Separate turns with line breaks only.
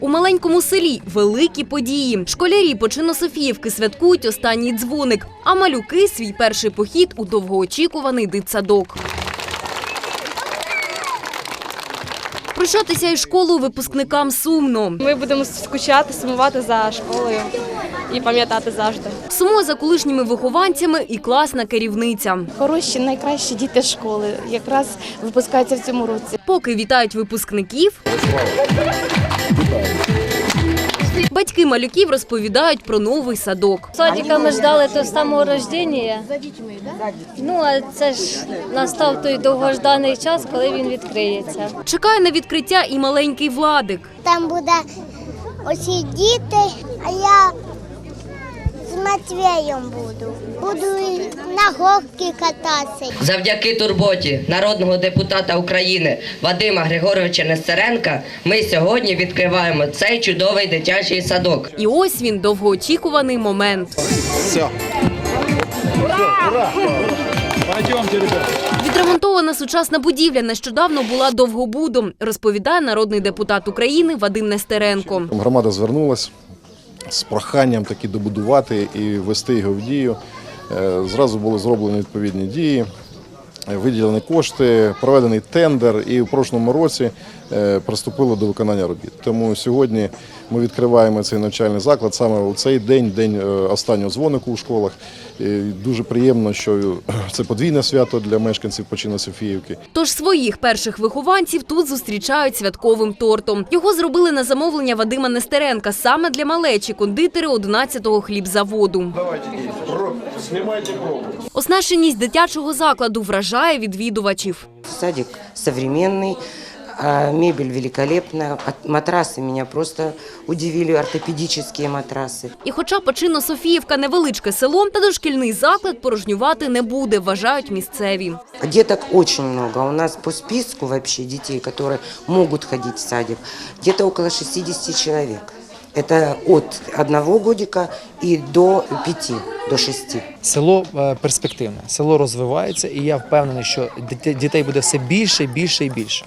У маленькому селі великі події. Школярі Почино-Софіївки святкують останній дзвоник, а малюки свій перший похід у довгоочікуваний дитсадок. Прощатися із школою випускникам сумно.
Ми будемо скучати, сумувати за школою і пам'ятати завжди.
Сумує за колишніми вихованцями і класна керівниця.
Хороші, найкращі діти школи якраз випускаються в цьому році.
Поки вітають випускників, батьки малюків розповідають про новий садок.
Садика ми ждали то самого рождення. Ну, а це ж настав той довгожданий час, коли він відкриється.
Чекає на відкриття і маленький Владик.
Там буде усі діти, а я з Матвієм буду. Буду і на горки кататися.
Завдяки турботі народного депутата України Вадима Григоровича Нестеренка ми сьогодні відкриваємо цей чудовий дитячий садок.
І ось він довгоочікуваний момент. Відремонтована сучасна будівля нещодавно була довгобудом, розповідає народний депутат України Вадим Нестеренко.
Громада звернулася з проханням таки добудувати і ввести його в дію. Е, Зразу були зроблені відповідні дії, е, виділені кошти, проведений тендер, і в прошлому році е, приступили до виконання робіт. Тому сьогодні ми відкриваємо цей навчальний заклад саме у цей день, день останнього дзвонику у школах. І Дуже приємно, що це подвійне свято для мешканців Почина Софіївки.
Тож своїх перших вихованців тут зустрічають святковим тортом. Його зробили на замовлення Вадима Нестеренка саме для малечі кондитери 11-го хлібзаводу Оснащеність дитячого закладу вражає відвідувачів.
Садик современный, а, мебель великолепная, От- матрасы меня просто удивили, ортопедические матрасы.
І хоча Почино Софіївка невеличке село, та дошкільний заклад порожнювати не буде, вважають місцеві.
Деток очень много. У нас по списку вообще детей, которые могут ходить в садик, где-то около 60 человек. Это от одного годика и до пяти, до шести.
Село е, перспективне, село розвивається, і я впевнений, що дітей буде все більше, більше і більше.